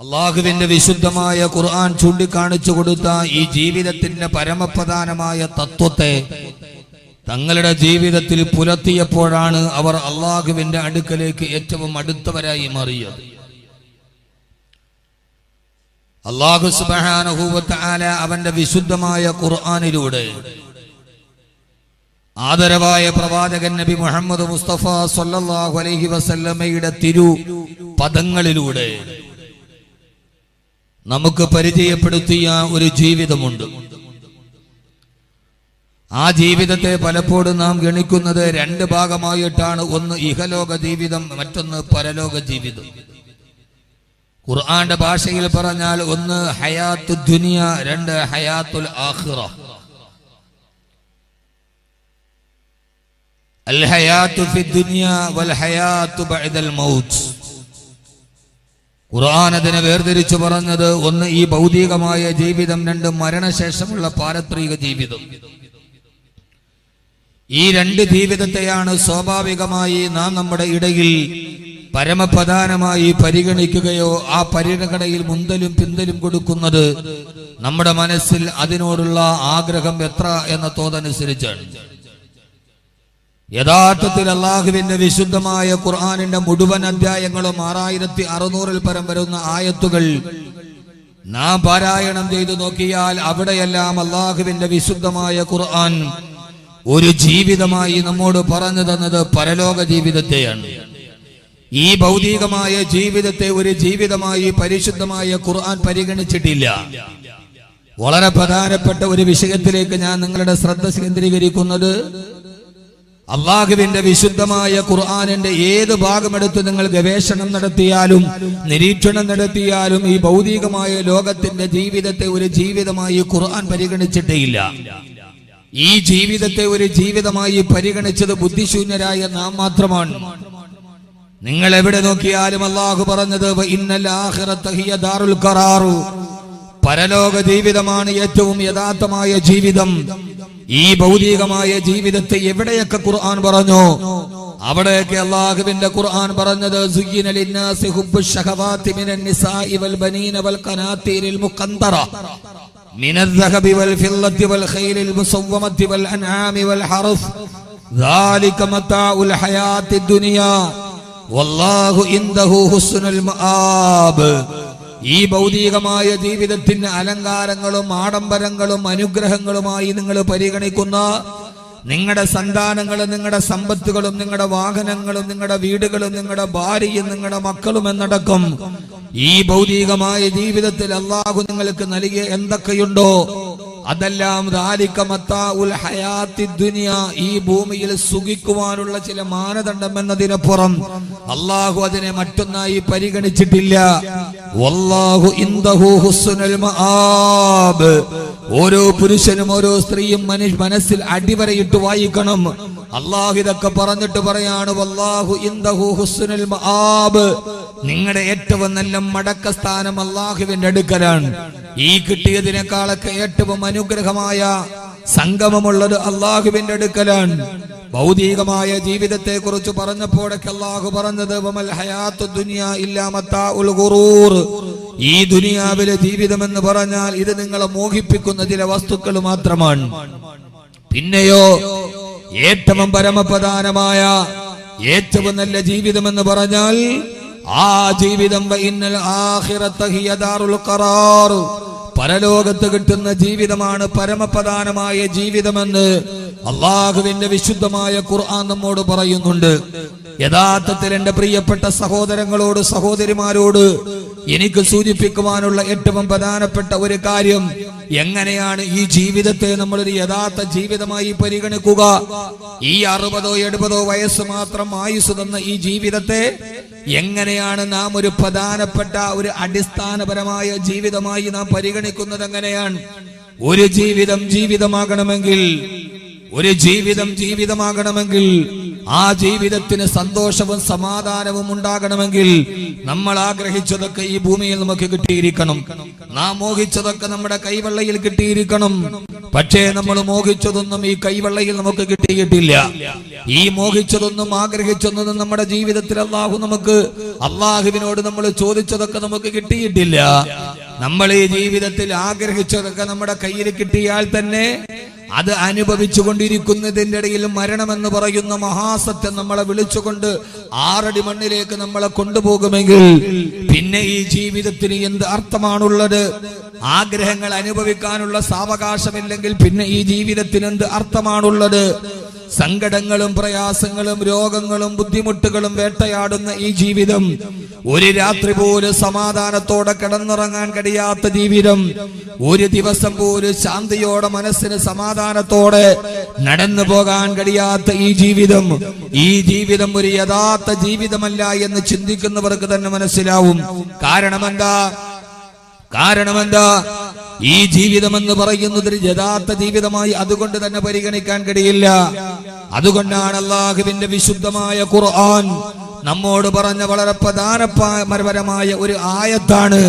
അള്ളാഹുവിന്റെ വിശുദ്ധമായ ഖുർആൻ ചൂണ്ടിക്കാണിച്ചു കൊടുത്ത ഈ ജീവിതത്തിന്റെ പരമപ്രധാനമായ തത്വത്തെ തങ്ങളുടെ ജീവിതത്തിൽ പുലർത്തിയപ്പോഴാണ് അവർ അള്ളാഹുവിന്റെ അടുക്കലേക്ക് ഏറ്റവും അടുത്തവരായി മാറിയത്. അള്ളാഹു സുബാനഹൂവത്ത് ആല അവന്റെ വിശുദ്ധമായ ഖുർആാനിലൂടെ ആദരവായ പ്രവാചകൻ നബി മുഹമ്മദ് മുസ്തഫ സൊല്ലാഹു അലൈഹി വസല്ലമയുടെ തിരു പദങ്ങളിലൂടെ നമുക്ക് പരിചയപ്പെടുത്തിയ ഒരു ജീവിതമുണ്ട്. ആ ജീവിതത്തെ പലപ്പോഴും നാം ഗണിക്കുന്നത് രണ്ട് ഭാഗമായിട്ടാണ്. ഒന്ന് ഇഹലോക ജീവിതം മറ്റൊന്ന് പരലോക ജീവിതം. ഖുർആന്റെ ഭാഷയിൽ പറഞ്ഞാൽ ഒന്ന് ഹയാത്തു ദുനിയ രണ്ട് ഹയാത്തുൽ ആഖിറ. അൽ ഹയാത്തു ഫി ദുനിയ വൽ ഹയാത്തു ബഅദൽ മൗത്ത്. ഖുർആൻ അതിനെ വേർതിരിച്ചു പറഞ്ഞത് ഒന്ന് ഈ ഭൗതികമായ ജീവിതം രണ്ട് മരണശേഷമുള്ള പാരത്രിക ജീവിതം. ഈ രണ്ട് ജീവിതത്തെയാണ് സ്വാഭാവികമായി നാം നമ്മുടെ ഇടയിൽ പരമപ്രധാനമായി പരിഗണിക്കുകയോ ആ പരിഗണനയിൽ മുന്തലും പിന്തലും കൊടുക്കുന്നത് നമ്മുടെ മനസ്സിൽ അതിനോടുള്ള ആഗ്രഹം എത്ര എന്ന തോതനുസരിച്ചാണ്. യഥാർത്ഥത്തിൽ അള്ളാഹുവിന്റെ വിശുദ്ധമായ ഖുർആാനിന്റെ മുഴുവൻ അധ്യായങ്ങളും ആറായിരത്തി അറുന്നൂറിൽ പരം വരുന്ന ആയത്തുകൾ നാം പാരായണം ചെയ്തു നോക്കിയാൽ അവിടെയെല്ലാം അള്ളാഹുവിന്റെ വിശുദ്ധമായ ഖുർആൻ ഒരു ജീവിതമായി നമ്മോട് പറഞ്ഞു തന്നത് പരലോക ജീവിതത്തെയാണ്. ഈ ഭൗതികമായ ജീവിതത്തെ ഒരു ജീവിതമായി പരിശുദ്ധമായ ഖുർആൻ പരിഗണിച്ചിട്ടില്ല. വളരെ പ്രധാനപ്പെട്ട ഒരു വിഷയത്തിലേക്ക് ഞാൻ നിങ്ങളുടെ ശ്രദ്ധ കേന്ദ്രീകരിക്കുന്നത് അള്ളാഹുവിന്റെ വിശുദ്ധമായ ഖുർആാനിന്റെ ഏത് ഭാഗമെടുത്ത് നിങ്ങൾ ഗവേഷണം നടത്തിയാലും നിരീക്ഷണം നടത്തിയാലും ഈ ഭൗതികമായ ലോകത്തിന്റെ ജീവിതത്തെ ഒരു ജീവിതമായി ഖുർആൻ പരിഗണിച്ചിട്ടേയില്ല. ഈ ജീവിതത്തെ ഒരു ജീവിതമായി പരിഗണിച്ചത് ബുദ്ധിശൂന്യരായ നാം മാത്രമാണ്. നിങ്ങൾ എവിടെ നോക്കിയാലും അള്ളാഹു പറഞ്ഞത്. പരലോക ജീവിതമാണ് ഏറ്റവും യഥാർത്ഥമായ ജീവിതം. ഈ ഭൗതികമായ ജീവിതത്തെ എവിടെയൊക്കെ ഖുർആൻ പറഞ്ഞു അവിടെയൊക്കെ അള്ളാഹുവിന്റെ ഖുർആൻ പറഞ്ഞത് "സുയ്യിന ലിന്നാസി ഹുബ്ബു ശഹവാതി മിനൻ നിസാഇ വൽ ബനീന വൽ ഖനാതീരിൽ മുഖന്തറ من الذهب والفضة والخيل المصومة والأنعام والحرث ذلك متاع الحياة الدنيا والله عنده حسن المآب ഈ ഭൗതികമായ ജീവിതത്തിന് അലങ്കാരങ്ങളും ആഡംബരങ്ങളും അനുഗ്രഹങ്ങളുമായി നിങ്ങൾ പരിഗണിക്കുന്ന നിങ്ങളുടെ സന്താനങ്ങളും നിങ്ങളുടെ സമ്പത്തുകളും നിങ്ങളുടെ വാഹനങ്ങളും നിങ്ങളുടെ വീടുകളും നിങ്ങളുടെ ഭാര്യയും നിങ്ങളുടെ മക്കളും എന്നടക്കം ഈ ഭൗതികമായ ജീവിതത്തിൽ അള്ളാഹു നിങ്ങൾക്ക് നൽകിയ എന്തൊക്കെയുണ്ടോ അതെല്ലാം ദുനിയ ഈ ഭൂമിയിൽ സുഖിക്കുവാനുള്ള ചില മാനദണ്ഡം എന്നതിനപ്പുറം അള്ളാഹു അതിനെ മറ്റൊന്നായി പരിഗണിച്ചിട്ടില്ല. വല്ലാഹു ഇന്ദഹു ഹുസ്നുൽ മആബ്. ഓരോ പുരുഷനും ഓരോ സ്ത്രീയും മനുഷ്യ മനസ്സിൽ അടിവരയിട്ട് വായിക്കണം. അള്ളാഹു ഇതൊക്കെ പറഞ്ഞിട്ട് പറയാണ് വല്ലാഹു ഇന്ദഹു ഹുസ്നുൽ മആബ്. നിങ്ങളുടെ ഏറ്റവും നല്ല മടക്ക സ്ഥാനം അള്ളാഹുവിന്റെ അടുക്കലാണ്. ഈ കിട്ടിയതിനേക്കാളൊക്കെ ഏറ്റവും അനുഗ്രഹമായ സംഗമമുള്ളത് അള്ളാഹുവിന്റെ അടുക്കലാണ്. ഭൗതികമായ ജീവിതത്തെ കുറിച്ച് പറഞ്ഞപ്പോഴൊക്കെ അള്ളാഹു പറഞ്ഞത് ഈ ദുനിയാവിലെ ജീവിതം എന്ന് പറഞ്ഞാൽ ഇത് നിങ്ങളെ മോഹിപ്പിക്കുന്ന ചില വസ്തുക്കൾ മാത്രമാണ്. പിന്നെയോ ഏറ്റവും പരമപ്രധാനമായ ഏറ്റവും നല്ല ജീവിതം എന്ന് പറഞ്ഞാൽ ആ ജീവിതം പരലോകത്ത് കിട്ടുന്ന ജീവിതമാണ് പരമപ്രധാനമായ ജീവിതമെന്ന് അള്ളാഹുവിന്റെ വിശുദ്ധമായ ഖുർആൻ നമ്മോട് പറയുന്നുണ്ട്. യഥാർത്ഥത്തിൽ എന്റെ പ്രിയപ്പെട്ട സഹോദരങ്ങളോട് സഹോദരിമാരോട് എനിക്ക് സൂചിപ്പിക്കുവാനുള്ള ഏറ്റവും പ്രധാനപ്പെട്ട ഒരു കാര്യം എങ്ങനെയാണ് ഈ ജീവിതത്തെ നമ്മളൊരു യഥാർത്ഥ ജീവിതമായി പരിഗണിക്കുക? ഈ അറുപതോ എഴുപതോ വയസ്സ് മാത്രം ആയുസ് തന്ന ഈ ജീവിതത്തെ എങ്ങനെയാണ് നാം ഒരു പ്രധാനപ്പെട്ട ഒരു അടിസ്ഥാനപരമായ ജീവിതമായി നാം പരിഗണിക്കുന്നത് എങ്ങനെയാണ്? ഒരു ജീവിതം ജീവിതമാകണമെങ്കിൽ ഒരു ജീവിതം ജീവിതമാകണമെങ്കിൽ ആ ജീവിതത്തിന് സന്തോഷവും സമാധാനവും ഉണ്ടാകണമെങ്കിൽ നമ്മൾ ആഗ്രഹിച്ചതൊക്കെ ഈ ഭൂമിയിൽ നമുക്ക് കിട്ടിയിരിക്കണം. നാം മോഹിച്ചതൊക്കെ നമ്മുടെ കൈവെള്ളയിൽ കിട്ടിയിരിക്കണം. പക്ഷേ നമ്മൾ മോഹിച്ചതൊന്നും ഈ കൈവെള്ളയിൽ നമുക്ക് കിട്ടിയിട്ടില്ല. ഈ മോഹിച്ചതൊന്നും ആഗ്രഹിച്ചതൊന്നും നമ്മുടെ ജീവിതത്തിൽ അള്ളാഹു നമുക്ക് അള്ളാഹുവിനോട് നമ്മൾ ചോദിച്ചതൊക്കെ നമുക്ക് കിട്ടിയിട്ടില്ല. നമ്മൾ ഈ ജീവിതത്തിൽ ആഗ്രഹിച്ചതൊക്കെ നമ്മുടെ കയ്യിൽ കിട്ടിയാൽ തന്നെ അത് അനുഭവിച്ചു കൊണ്ടിരിക്കുന്നതിന്റെ ഇടയിൽ മരണമെന്ന് പറയുന്ന മഹാസത്യം നമ്മളെ വിളിച്ചുകൊണ്ട് ആറടി മണ്ണിലേക്ക് നമ്മളെ കൊണ്ടുപോകുമെങ്കിൽ പിന്നെ ഈ ജീവിതത്തിന് എന്ത് അർത്ഥമാണുള്ളത്? ആഗ്രഹങ്ങൾ അനുഭവിക്കാനുള്ള സാവകാശമില്ലെങ്കിൽ പിന്നെ ഈ ജീവിതത്തിന് എന്ത് അർത്ഥമാണുള്ളത്? സങ്കടങ്ങളും പ്രയാസങ്ങളും രോഗങ്ങളും ബുദ്ധിമുട്ടുകളും വേട്ടയാടുന്ന ഈ ജീവിതം ഒരു രാത്രി പോലും സമാധാനത്തോടെ കിടന്നിറങ്ങാൻ കഴിയാത്ത ജീവിതം ഒരു ദിവസം പോലും ശാന്തിയോടെ മനസ്സിന് സമാധാനത്തോടെ നടന്നു പോകാൻ കഴിയാത്ത ഈ ജീവിതം. ഈ ജീവിതം ഒരു യഥാർത്ഥ ജീവിതമല്ല എന്ന് ചിന്തിക്കുന്നവർക്ക് തന്നെ മനസ്സിലാവും. കാരണമെന്താ? കാരണമെന്താ? ഈ ജീവിതമെന്ന് പറയുന്നത് ഒരു യഥാർത്ഥ ജീവിതമായി അതുകൊണ്ട് തന്നെ പരിഗണിക്കാൻ കഴിയില്ല. അതുകൊണ്ടാണ് അള്ളാഹുവിന്റെ വിശുദ്ധമായ ഖുർആൻ നമ്മോട് പറഞ്ഞ വളരെ പ്രധാനപരമായ ഒരു ആയത്താണ്.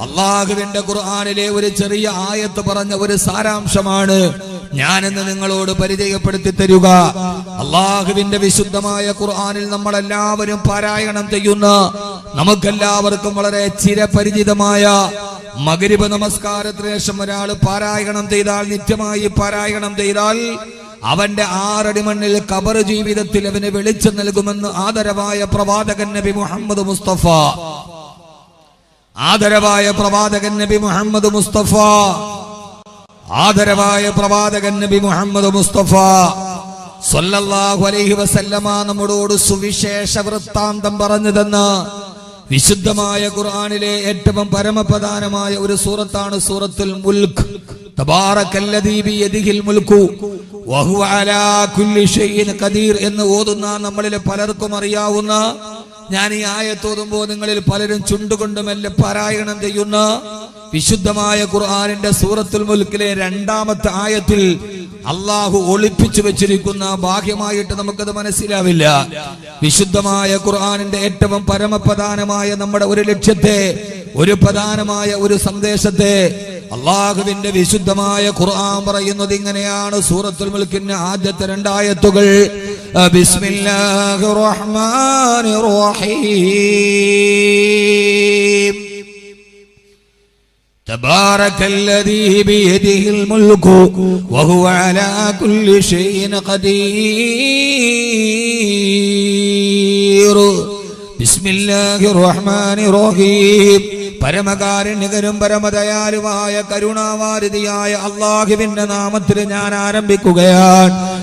അള്ളാഹുവിന്റെ ഖുർആാനിലെ ഒരു ചെറിയ ആയത്ത് പറഞ്ഞ ഒരു സാരാംശമാണ്. ഞാനെന്ന് നിങ്ങളോട് പരിചയപ്പെടുത്തി തരുക. അള്ളാഹുവിന്റെ വിശുദ്ധമായ ഖുർആാനിൽ നമ്മൾ എല്ലാവരും പാരായണം ചെയ്യുന്ന നമുക്കെല്ലാവർക്കും വളരെ ചിരപരിചിതമായ മകരിബ് നമസ്കാരത്തിന് ശേഷം ഒരാൾ പാരായണം ചെയ്താൽ നിത്യമായി പാരായണം ചെയ്താൽ അവന്റെ ആറടി മണ്ണിൽ കബർ ജീവിതത്തിൽ അവന് വെളിച്ചം നൽകുമെന്ന് ആദരവായ പ്രവാചകൻ നബി മുഹമ്മദ് മുസ്തഫ. ആദരവായ പ്രവാചകൻ നബി മുഹമ്മദ് മുസ്തഫ. ആദരവായ പ്രവാചകൻ നബി മുഹമ്മദ് മുസ്തഫ. സല്ലല്ലാഹു അലൈഹി വസല്ലമ നമ്മളോട് സുവിശേഷ വൃത്താന്തം പറഞ്ഞു തന്ന വിശുദ്ധമായ ഖുർആാനിലെ ഏറ്റവും പരമപ്രധാനമായ ഒരു സൂറത്താണ് സൂറത്തുൽ മുൽക്ക്. എന്ന് ഓതുന്ന നമ്മളിൽ പലർക്കും അറിയാവുന്ന ഞാൻ ഈ ആയത്തോതുമ്പോ നിങ്ങളിൽ പലരും ചുണ്ടുകൊണ്ട് മെല്ലെ പാരായണം ചെയ്യുന്ന വിശുദ്ധമായ ഖുർആാനിന്റെ സൂറത്തുൽ മുൽക്കിലെ രണ്ടാമത്തെ ആയത്തിൽ അള്ളാഹു ഒളിപ്പിച്ചു വെച്ചിരിക്കുന്ന ബാഹ്യമായിട്ട് നമുക്കത് മനസ്സിലാവില്ല. വിശുദ്ധമായ ഖുർആാനിന്റെ ഏറ്റവും പരമപ്രധാനമായ നമ്മുടെ ഒരു ലക്ഷ്യത്തെ ഒരു പ്രധാനമായ ഒരു സന്ദേശത്തെ അള്ളാഹുവിന്റെ വിശുദ്ധമായ ഖുർആൻ പറയുന്നത് ഇങ്ങനെയാണ്. സൂറത്തുൽ മുൽക്കിന്റെ ആദ്യത്തെ രണ്ടായത്തുകൾ. ബിസ്മില്ലാഹിർ റഹ്മാനിർ റഹീം. تبارك الذي بيده الملك وهو على كل شيء قدير. بسم الله الرحمن الرحيم. പരമകാരുണ്യകരും പരമദയാലുമായ കരുണാവാരിതിയായ അള്ളാഹുവിന്റെ നാമത്തിൽ ഞാൻ ആരംഭിക്കുകയാണ്.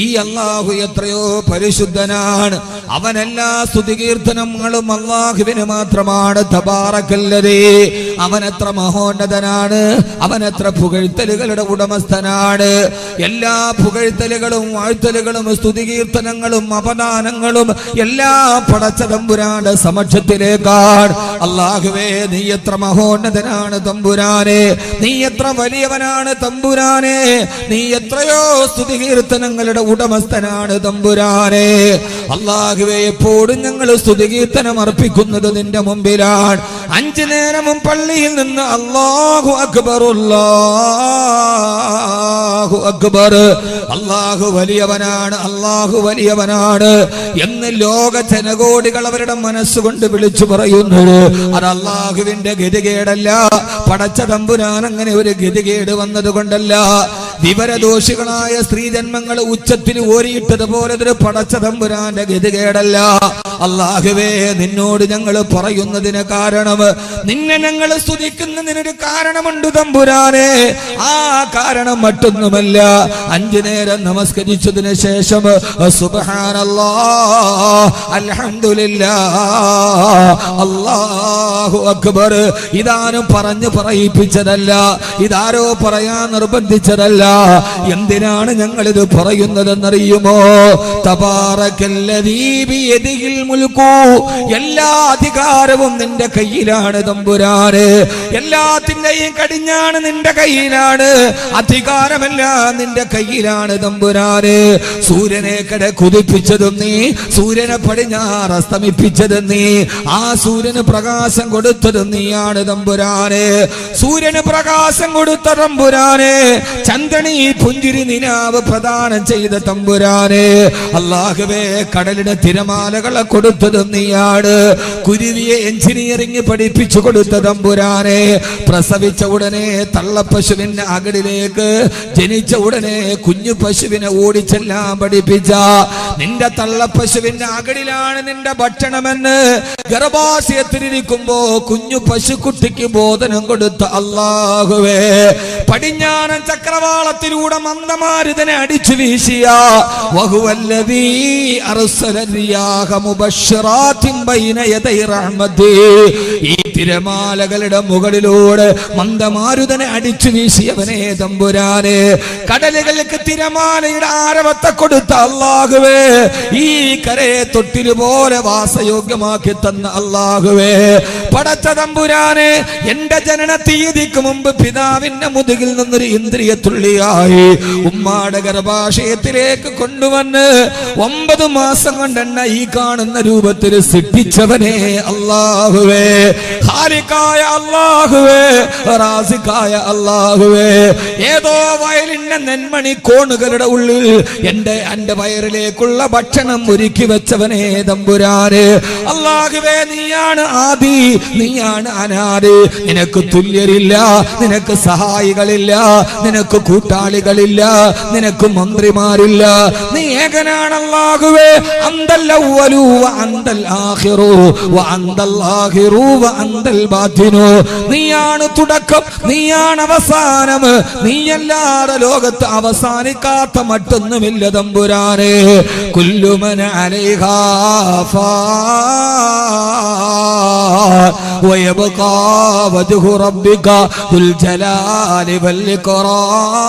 ഈ അള്ളാഹു എത്രയോ പരിശുദ്ധനാണ്. അവനെല്ലാ സ്തുതികീർത്തനങ്ങളും അള്ളാഹുവിന് മാത്രമാണ്. തബാറക്കല്ലതേ അവൻ എത്ര മഹോന്നതനാണ്. അവൻ എത്ര പുകഴ്ത്തലുകളുടെ ഉടമസ്ഥനാണ്. എല്ലാ പുകഴ്ത്തലുകളും വാഴ്ത്തലുകളും സ്തുതികീർത്തനങ്ങളും അപദാനങ്ങളും എല്ലാ പടച്ച തമ്പുരാന്റെ സമക്ഷത്തിലേക്കാണ് അള്ളാഹുവേ നീ എത്ര മഹോന്നതനാണ് തമ്പുരാനെ. നീ എത്ര വലിയവനാണ് തമ്പുരാനെ. നീ എത്രയോ സ്തുതികീർത്തനങ്ങളുടെ ഉടമസ്ഥനാണ് തമ്പുരാനെ. അള്ളാഹുവെ എപ്പോഴും ഞങ്ങൾ സ്തുതികീർത്തനം അർപ്പിക്കുന്നത് നിന്റെ മുമ്പിലാണ്. അഞ്ചു നേരമും പള്ളിയിൽ നിന്ന് അള്ളാഹു അക്ബർ അല്ലാഹു അക്ബർ. അള്ളാഹു വലിയവനാണ് അള്ളാഹു വലിയവനാണ് എന്ന് ലോക ജനകോടികൾ അവരുടെ മനസ്സുകൊണ്ട് വിളിച്ചു പറയുന്നു അത് അള്ളാഹുവിന്റെ ഗതികേടല്ല. പടച്ച തമ്പുരാൻ അങ്ങനെ ഒരു ഗതികേട് വന്നത് കൊണ്ടല്ല വിവരദോഷികളായ സ്ത്രീജന്മങ്ങൾ ഉച്ചത്തിൽ ഓരിയിട്ടതുപോലെ ഒരു പടച്ച തമ്പുരാന്റെ ഗതികേടല്ല. അള്ളാഹുവേ നിന്നോട് ഞങ്ങൾ പറയുന്നതിന് കാരണം നിന്നെ ഞങ്ങൾ സ്തുതിക്കുന്നതിനൊരു കാരണമുണ്ട് തമ്പുരാനെ. ആ കാരണം മറ്റൊന്നുമല്ല. അഞ്ചു നേരം നമസ്കരിച്ചതിന് ശേഷം അൽഹംദുലില്ലാ അല്ലാഹു അക്ബർ. ഇതാരും പറഞ്ഞു പറയിപ്പിച്ചതല്ല. ഇതാരോ പറയാൻ നിർബന്ധിച്ചതല്ല. എന്തിനാണ് ഞങ്ങൾ ഇത് പറയുന്നതെന്നറിയുമോ എല്ലാ അധികാരവും നിന്റെ കയ്യിലാണ് തമ്പുരാന്. എല്ലാത്തിന്റെയും കടിഞ്ഞാണ് നിന്റെ കയ്യിലാണ്. അധികാരമെല്ലാം നിന്റെ കയ്യിലാണ് തമ്പുരാന്. സൂര്യനെ കട കുതിപ്പിച്ചതും നീ സൂര്യനെ പടിഞ്ഞാറ് അസ്തമിപ്പിച്ചതും നീ ആ സൂര്യന് പ്രകാശം കൊടുത്തതും നീയാണ് തമ്പുരാന്. സൂര്യന് പ്രകാശം കൊടുത്ത തമ്പുരാന്. ചന്ദ്രനി പുഞ്ചിരി നിനാവ് ചെയ്ത തമ്പുരാന്. അള്ളാഹുവേ കടലിന് തിരമാലകളെ കൊടുത്തതും നീയാണ്. കുരുവിയെ എഞ്ചിനീയറിംഗ് പഠിപ്പിച്ചു കൊടുത്ത തമ്പുരാനെ. പ്രസവിച്ച ഉടനെ തള്ളപ്പശുവിന്റെ അകടിലേക്ക് ജനിച്ച ഉടനെ കുഞ്ഞു പശുവിനെ ഓടിച്ചെല്ലാം പഠിപ്പിച്ച നിന്റെ തള്ളപ്പശുവിന്റെ അകടിലാണ് നിന്റെ ഭക്ഷണമെന്ന് ഗർഭാശയത്തിലിരിക്കുമ്പോ കുഞ്ഞു പശുക്കുട്ടിക്ക് ബോധനം കൊടുത്ത അള്ളാഹുവേ പടിഞ്ഞാറൻ ചക്രവാളത്തിലൂടെ മന്ദമാരുതനെ അടിച്ചു വീശിയ. ഈ തിരമാലകളുടെ മുകളിലൂടെ മന്ദമാരുതനെ അടിച്ചു വീശിയവനെ തമ്പുരാനെ. കടലുകൾക്ക് തിരമാലയുടെ ആരവത്തെ കൊടുത്ത അള്ളാഹുവേ. ഈ കരയെ തൊട്ടിരുപോലെ വാസയോഗ്യമാക്കി തന്ന അള്ളാഹുവേ. പടച്ച തമ്പുരാനെ എന്റെ ജനന തീയതിക്ക് മുമ്പ് പിതാവിന്റെ മുതുകിൽ നിന്നൊരു ഇന്ദ്രിയ തുള്ളിയായി ഉമ്മാടെ ഗർഭാശയത്തിലേക്ക് കൊണ്ടുവന്ന് ഒമ്പത് മാസം കൊണ്ടെന്ന ഈ കാണുന്ന രൂപത്തിൽ സിദ്ധിച്ചവനെ അള്ളാഹുവേ ഹാരിക്കായ അള്ളാഹുവേ റാസിക്കായ അള്ളാഹുവേ ഏതോ വയലിന്റെ നെന്മണി കോണുകളുടെ ഉള്ളിൽ എന്റെ എന്റെ വയറിലേക്കുള്ള ഭക്ഷണം ഒരുക്കി വെച്ചവനെ തമ്പുരാന്. അള്ളാഹുവേ നീയാണ് ആദി നീയാണ് അനാദ്. നിനക്ക് തുല്യരില്ല നിനക്ക് സഹായികളില്ല നിനക്ക് കൂട്ടാളികളില്ല നിനക്ക് മന്ത്രിമാരില്ല നീ ഏകനാണ് അല്ലാഹുവേ അന്തൽ അവ്വലു വ അന്തൽ ആഖിറു വ അന്തൽ ആഖിറു വ അന്തൽ ബാത്തിനു നീയാണ് തുടക്കം നീയാണ് അവസാനം നീയല്ലാതെ ലോകത്ത് അവസാനിക്കാത്ത മറ്റൊന്നുമില്ല തമ്പുരാനെ കുല്ലുമന അലൈഹാ ويبقى وجه ربك ذو الجلال والإكرام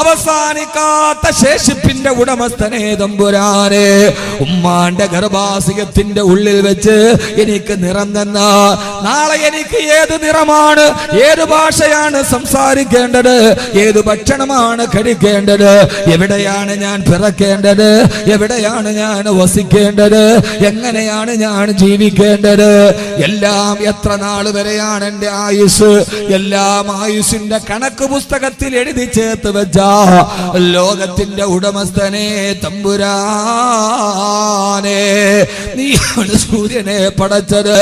അവസാനിക്കാത്ത ശേഷിപ്പിന്റെ ഉടമസ്ഥനെ തമ്പുരാനെ ഉമ്മാന്റെ ഗർഭാസികത്തിന്റെ ഉള്ളിൽ വെച്ച് എനിക്ക് നിറം തന്ന. നാളെ എനിക്ക് ഏത് നിറമാണ് ഏത് ഭാഷയാണ് സംസാരിക്കേണ്ടത് ഏത് ഭക്ഷണമാണ് കഴിക്കേണ്ടത് എവിടെയാണ് ഞാൻ പിറക്കേണ്ടത് എവിടെയാണ് ഞാൻ വസിക്കേണ്ടത് എങ്ങനെയാണ് ഞാൻ ജീവിക്കേണ്ടത് എല്ലാം എത്ര നാൾ വരെയാണ് എന്റെ ആയുസ് എല്ലാം ആയുസിന്റെ കണക്ക് പുസ്തകത്തിൽ എഴുതി ചേർത്ത് വെച്ച ലോകത്തിന്റെ ഉടമസ്ഥനെ തമ്പുരാനെ. നീയാണ് സൂര്യനെ പടച്ചത്.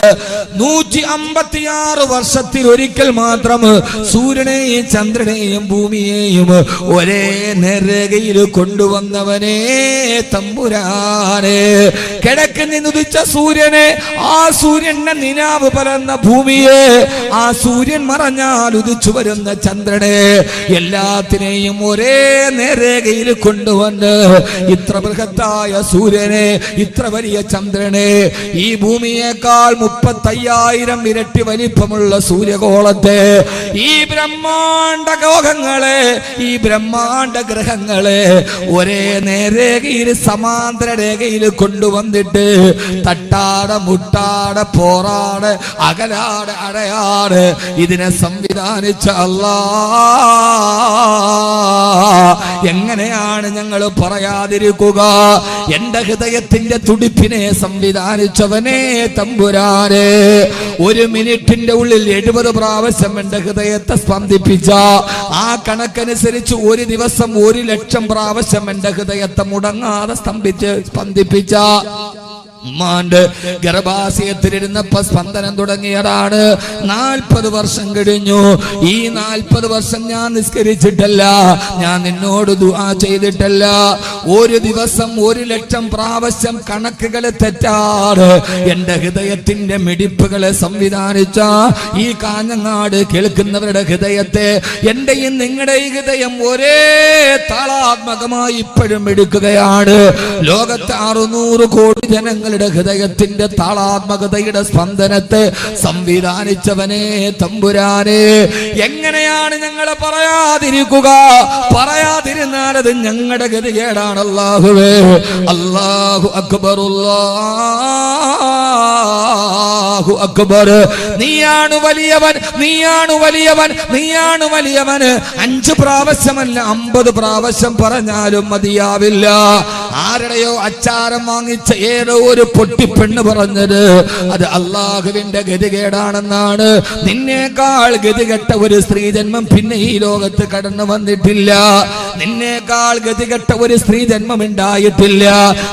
നൂറ്റി അമ്പത്തിയാറ് വർഷത്തിൽ ഒരിക്കൽ മാത്രം സൂര്യനെയും ചന്ദ്രനെയും ഭൂമിയെയും ഒരേ നേരകയിൽ കൊണ്ടുവന്നവനെ തമ്പുരാനെ. കിഴക്ക് നിന്നുദിച്ച സൂര്യനെ ആ സൂര്യന്റെ നിനാവ് പരന്ന ഭൂമിയെ ആ സൂര്യൻ മറഞ്ഞാൽ ഉദിച്ചു വരുന്ന ചന്ദ്രനെ എല്ലാത്തിനെയും ഒരേ നേരേഖയിൽ കൊണ്ടുവന്ന് ഇത്ര ബൃഹത്തായ സൂര്യനെ ഇത്ര വലിയ ചന്ദ്രനെ ഈ ഭൂമിയേക്കാൾ മുപ്പത്തയ്യായിരം ഇരട്ടി വലിപ്പമുള്ള സൂര്യകോളത്തെ ഈ ബ്രഹ്മാണ്ട ലോകങ്ങളെ ഈ ബ്രഹ്മാണ്ട ഗ്രഹങ്ങളെ ഒരേ നേരേഖയിൽ സമാന്തര രേഖയിൽ കൊണ്ടുവന്നിട്ട് തട്ടാട മുട്ടാട പോറാട് അകലാട് അടയാട് ഇതിനെ സംവിധാനിച്ച അല്ലാ. എങ്ങനെയാണ് ഞങ്ങൾ പറയാതിരിക്കുക? എന്റെ ഹൃദയത്തിന്റെ തുടിപ്പിനെ സംവിധാനിച്ചവനെ തമ്പുരാനെ. ഒരു മിനിറ്റിന്റെ ഉള്ളിൽ എഴുപത് പ്രാവശ്യം എന്റെ ഹൃദയത്തെ സ്പന്ദിപ്പിച്ച. ആ കണക്കനുസരിച്ച് ഒരു ദിവസം ഒരു ലക്ഷം പ്രാവശ്യം എന്റെ ഹൃദയത്തെ മുടങ്ങാതെ സ്തംഭിച്ച് സ്പന്ദിപ്പിച്ച. ഉമ്മാന്റെ ഗർഭാശയത്തിലിരുന്നപ്പോ സ്പന്ദനം തുടങ്ങിയതാണ്. നാൽപ്പത് വർഷം കഴിഞ്ഞു. ഈ നാൽപ്പത് വർഷം ഞാൻ നിസ്കരിച്ചിട്ടല്ല. ഞാൻ നിന്നോട് ദുആ ചെയ്തിട്ടല്ല. ഒരു ദിവസം ഒരു ലക്ഷം പ്രാവശ്യം കണക്കുകൾ തെറ്റാറ്. എന്റെ ഹൃദയത്തിന്റെ മിടിപ്പുകളെ സംവിധാനിച്ച ഈ കാഞ്ഞങ്ങാട് കേൾക്കുന്നവരുടെ ഹൃദയത്തെ എന്റെയും നിങ്ങളുടെയും ഹൃദയം ഒരേ താളാത്മകമായി ഇപ്പോഴും എടുക്കുകയാണ്. ലോകത്തെ അറുന്നൂറ് കോടി ജനങ്ങൾ ഞങ്ങളുടെ ഹൃദയത്തിന്റെ താളാത്മകതയുടെ സ്പന്ദനത്തെ സംവിധാനിച്ചവനെ തമ്പുരാനെ. എങ്ങനെയാണ് ഞങ്ങളെ പറയാതിരിക്കുക? പറയാതിരുന്നാൽ അത് ഞങ്ങളുടെ ഗതികേടാണ് അല്ലാഹുവേ. അല്ലാഹു അക്ബറുല്ലാഹു അക്ബർ. നീയാണ് വലിയവൻ നീയാണ് വലിയവൻ നീയാണ് വലിയവൻ. അഞ്ച് പ്രാവശ്യമല്ല അമ്പത് പ്രാവശ്യം പറഞ്ഞാലും മതിയാവില്ല. ആരുടെയോ അച്ചാരം വാങ്ങിച്ച ഏതോ ഒരു പൊട്ടിപ്പെണ്ണ് പറഞ്ഞത് അത് അള്ളാഹുവിന്റെ ഗതികേടാണെന്നാണ്. നിന്നേക്കാൾ ഗതികെട്ട ഒരു സ്ത്രീ ജന്മം പിന്നെ ഈ ലോകത്ത് കടന്നു വന്നിട്ടില്ല. നിന്നേക്കാൾ ഗതികെട്ട ഒരു സ്ത്രീ ജന്മം ഉണ്ടായിട്ടില്ല.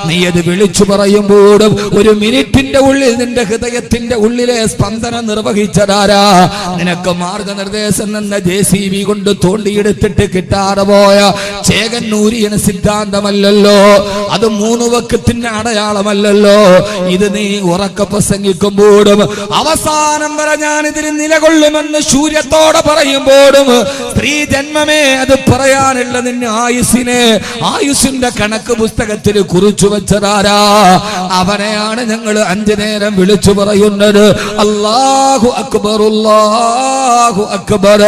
നീ അത് വിളിച്ചു പറയുമ്പോഴും ഒരു മിനിറ്റിന്റെ ഉള്ളിൽ നിന്റെ ഹൃദയത്തിന്റെ ഉള്ളിലെ സ്പന്ദനം നിർവഹിച്ചതാരാ? നിനക്ക് മാർഗനിർദ്ദേശം എന്ന ജെ സി ബി കൊണ്ട് തോണ്ടിയെടുത്തിട്ട് കിട്ടാതെ പോയ ചേകന്നൂരിയൻ സിദ്ധാന്തമല്ലല്ലോ. അത് മൂന്ന് വക്കത്തിന്റെ അടയാളമല്ലല്ലോ. ഇത് നീ ഉറക്ക പ്രസംഗിക്കുമ്പോഴും അവസാനം വരെ ഞാൻ ഇതിന് നിലകൊള്ളുമെന്ന് സൂര്യത്തോടെ പറയുമ്പോഴും സ്ത്രീ ജന്മമേ അത് പറയാനുള്ള നിന്നെ ആയുസിനെ ആയുസിന്റെ കണക്ക് പുസ്തകത്തിൽ കുറിച്ചു വെച്ചതാരാ? അവനെയാണ് ഞങ്ങൾ അഞ്ചു നേരം വിളിച്ചു പറയുന്നത്. അല്ലാഹു അക്ബർ അല്ലാഹു അക്ബർ.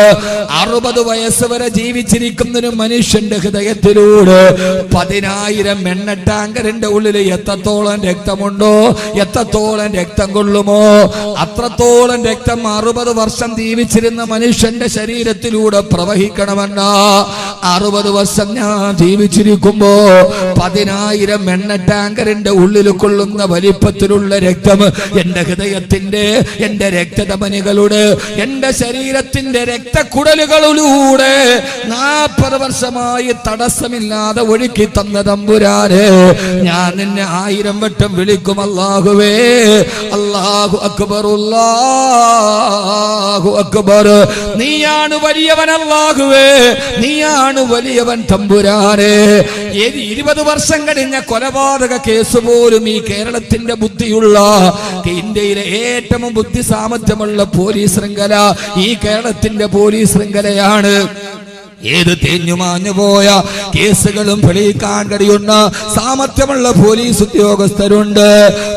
അറുപത് വയസ്സ് വരെ ജീവിച്ചിരിക്കുന്ന ഒരു മനുഷ്യന്റെ ഹൃദയത്തിലൂടെ പതിനായിരം എണ്ണ ടാങ്കറിന്റെ ഉള്ളിൽ എത്രത്തോളം രക്തമുണ്ടോ എത്രത്തോളം രക്തം കൊള്ളുമോ അത്രത്തോളം രക്തം അറുപത് വർഷം ജീവിച്ചിരുന്ന മനുഷ്യന്റെ ശരീരത്തിലൂടെ പ്രവഹിക്കണമെന്ന. അറുപത് വർഷം ഞാൻ ജീവിച്ചിരിക്കുമ്പോ പതിനായിരം എണ്ണ ടാങ്കറിന്റെ ഉള്ളിൽ കൊള്ളുന്ന വലിപ്പത്തിലുള്ള രക്തം എന്റെ ഹൃദയത്തിന്റെ എന്റെ രക്തധമനികളുടെ എന്റെ ശരീരത്തിന്റെ രക്തക്കുടലുകളിലൂടെ നാൽപ്പത് വർഷമായി തടസ്സമില്ലാതെ ഒഴുക്കി തന്ന തമ്പുരാന് ഞാൻ നിന്നെ ആയിരം വട്ടം വിളിക്കും അല്ലാഹുവേ. അല്ലാഹു അക്ബർ അല്ലാഹു അക്ബർ. നീയാണ് വലിയവൻ അല്ലാഹുവേ. നീയാണ് വലിയവൻ തമ്പുരാനെ. ഏത് ഇരുപത് വർഷം കഴിഞ്ഞ കൊലപാതക കേസ് പോലും ഈ കേരളത്തിന്റെ ബുദ്ധിയുള്ള ഇന്ത്യയിലെ ഏറ്റവും ബുദ്ധി സാമർഥ്യമുള്ള പോലീസ് ശൃംഖല ഈ കേരളത്തിന്റെ പോലീസ് ശൃംഖലയാണ്. ഏത് തേഞ്ഞു മാഞ്ഞു പോയ കേസുകളും തെളിയിക്കാൻ കഴിയുന്ന സാമർത്ഥ്യമുള്ള പോലീസ് ഉദ്യോഗസ്ഥരുണ്ട്.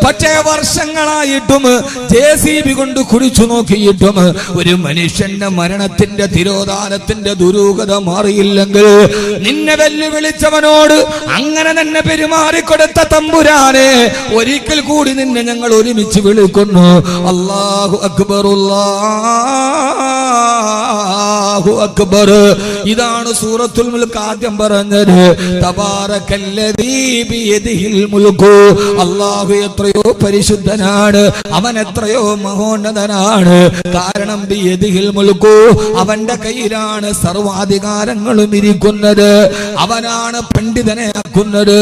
പക്ഷേ വർഷങ്ങളായിട്ടും ജെ സി ബി കൊണ്ട് കുടിച്ചു നോക്കിയിട്ടും ഒരു മനുഷ്യന്റെ മരണത്തിന്റെ തിരോധാനത്തിന്റെ ദുരൂഹത മാറിയില്ലെങ്കിൽ നിന്നെ വെല്ലുവിളിച്ചവനോട് അങ്ങനെ തന്നെ പെരുമാറിക്കൊടുത്ത തമ്പുരാനെ ഒരിക്കൽ കൂടി നിന്നെ ഞങ്ങൾ ഒരുമിച്ച് വിളിക്കുന്നു. അള്ളാഹു അക്ബറുല്ലാഹു അക്ബർ. ഇതാണ് സൂറത്തുൽ മുൽക്ക് ആദ്യം പറഞ്ഞത്. അള്ളാഹു എത്രയോ പരിശുദ്ധനാണ്. അവൻ എത്രയോ മഹോന്നതനാണ്. കാരണം അവന്റെ കയ്യിലാണ് സർവാധികാരങ്ങളും ഇരിക്കുന്നത്. അവനാണ് പണ്ഡിതനെ ആക്കുന്നത്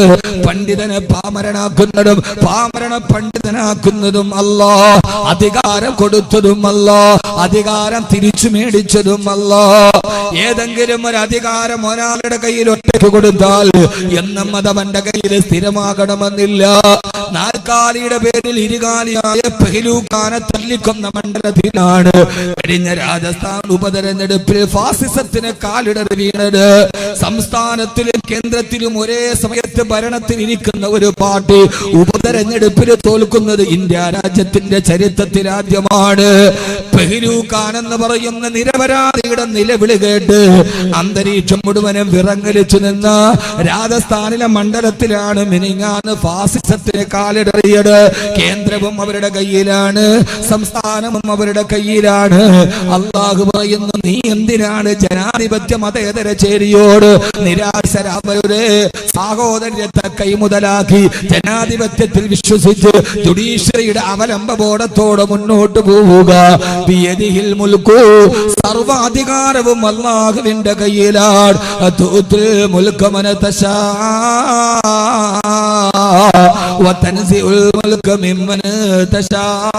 പണ്ഡിതനെ പാമരനാക്കുന്നതും പാമരണ പണ്ഡിതനാക്കുന്നതും അല്ലാ അധികാരം കൊടുത്തതും അല്ലാ അധികാരം തിരിച്ചു മേടിച്ചതും അല്ലാ ഏതെങ്കിലും ഒരു അധികാരം ഒരാളുടെ കയ്യിൽ ഒറ്റയ്ക്ക് കൊടുത്താൽ എന്നും അത് അവന്റെ കയ്യിൽ സ്ഥിരമാകണമെന്നില്ല. നാൽക്കാലിയുടെ പേരിൽ ഇരുകാലിയായ പെഹലൂക്കാനെ തല്ലിക്കൊന്ന മണ്ഡലത്തിലാണ് കഴിഞ്ഞ രാജസ്ഥാൻ ഉപതെരഞ്ഞെടുപ്പിൽ ഫാസിസത്തിന് കാലിടറി വീണത്. സംസ്ഥാനത്തിലും കേന്ദ്രത്തിലും ഒരേ സമയത്ത് ഭരണത്തിൽ ഇരിക്കുന്ന ഒരു പാർട്ടി ഉപതെരഞ്ഞെടുപ്പിൽ തോൽക്കുന്നത് ഇന്ത്യ രാജ്യത്തിന്റെ ചരിത്രത്തിൽ ആദ്യമാണ്. പെഹലൂഖാൻ എന്ന് പറയുന്ന നിരപരാധിയുടെ നിലവിളി കേട്ട് അന്തരീക്ഷം മുഴുവനും വിറങ്ങലിച്ചു നിന്ന് രാജസ്ഥാനിലെ മണ്ഡലത്തിലാണ് മിനിങ്ങാന്ന് ഫാസിസത്തിന് കാലിടറിയത്. കേന്ദ്രവും അവരുടെ കയ്യിലാണ് സംസ്ഥാനവും അവരുടെ കയ്യിലാണ്. അള്ളാഹു പറയുന്നു നീ എന്തിനാണ് ജനാധിപത്യ മതേതര ചേരിയോട് നിരാശരാവരുടെ സാഹോദര്യത്തെ കൈമുതലാക്കി ജനാധിപത്യത്തിൽ വിശ്വസിച്ച് ജുഡീഷ്യറിയുടെ അവലംബ മുന്നോട്ട് പോവുക? സർവാധികാരവും അള്ളാഹുവിന്റെ കയ്യിലാണ് തൂത്തിൽ മുൽക്കമന തശാ وتنزع الملك ممن تشاء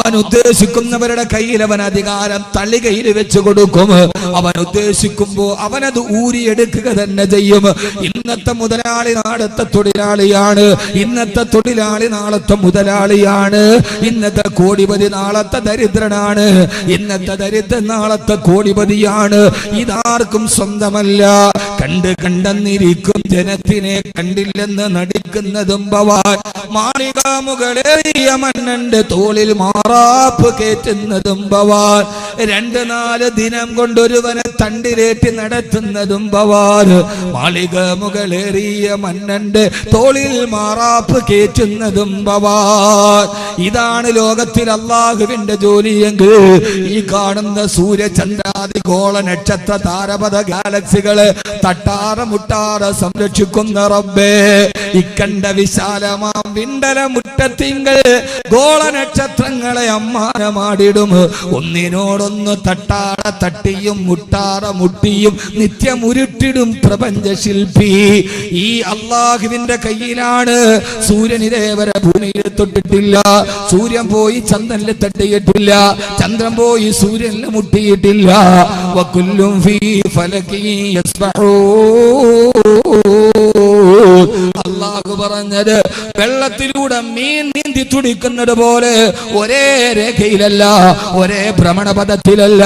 അവൻ ഉദ്ദേശിക്കുന്നവരുടെ കയ്യിൽ അവൻ അധികാരം തള്ളികയിൽ വെച്ച് കൊടുക്കും. അവൻ ഉദ്ദേശിക്കുമ്പോ അവനത് ഊരിയെടുക്കുക തന്നെ ചെയ്യും. ഇന്നത്തെ മുതലാളി നാളത്തെ തൊഴിലാളിയാണ്. ഇന്നത്തെ തൊഴിലാളി നാളത്തെ മുതലാളിയാണ്. ഇന്നത്തെ കോടിപതി നാളത്തെ ദരിദ്രനാണ്. ഇന്നത്തെ ദരിദ്രൻ നാളത്തെ കോടിപതിയാണ്. ഇതാർക്കും സ്വന്തമല്ല. കണ്ട് കണ്ടെന്നിരിക്കും ജനത്തിനെ കണ്ടില്ലെന്ന് നടിക്കുന്നതും ഭവാൻ. മാളിക യമനന്റെ തോളിൽ മാറാപ്പ് കേറ്റുന്നതും ഭവാൻ രണ്ട് നാല് ദിനം കൊണ്ടൊരുവനെ തണ്ടിലേറ്റി നടത്തുന്നതും ഭവാൻ മാളിക മുകളേറിയ മണ്ണന്റെ തോളിൽ മാറാപ്പ് കേറ്റുന്നതും ഭവാൻ. ഇതാണ് ലോകത്തിൽ അള്ളാഹുവിന്റെ ജോലിയെങ്കിൽ ഈ കാണുന്ന സൂര്യചന്ദ്രാദി ഗോള നക്ഷത്ര താരപഥ ഗാലക്സികളെ തട്ടാറ മുട്ടാറ സംരക്ഷിക്കുന്ന റബ്ബേ. ഇക്കണ്ട വിശാലമാം വിണ്ടല മുറ്റത്തിങ്കൾ ഗോള നക്ഷത്രങ്ങളെ അമ്മാനമാടിടും. ഒന്നിനോടൊന്ന് തട്ടാറ തട്ടിയും മുട്ടാറ മുട്ടിയും നിത്യമുരുട്ടിടും പ്രപഞ്ച ശില്പി ഈ അള്ളാഹുവിന്റെ കയ്യിലാണ് സൂര്യൻ ഇതേവരെ ഭൂമിയിൽ തൊട്ടിട്ടില്ല. സൂര്യൻ പോയി ചന്ദ്രനിൽ തട്ടിയിട്ടില്ല. ചന്ദ്രൻ പോയി സൂര്യനിൽ മുട്ടിയിട്ടില്ല. വക്കുല്ലും ഫീ ഫലകി അള്ളാഹു പറഞ്ഞത് വെള്ളത്തിലൂടെ മീൻ നീന്തി തുടിക്കുന്നത് പോലെ ഒരേ രേഖയിലല്ല ഒരേ ഭ്രമണപഥത്തിലല്ല.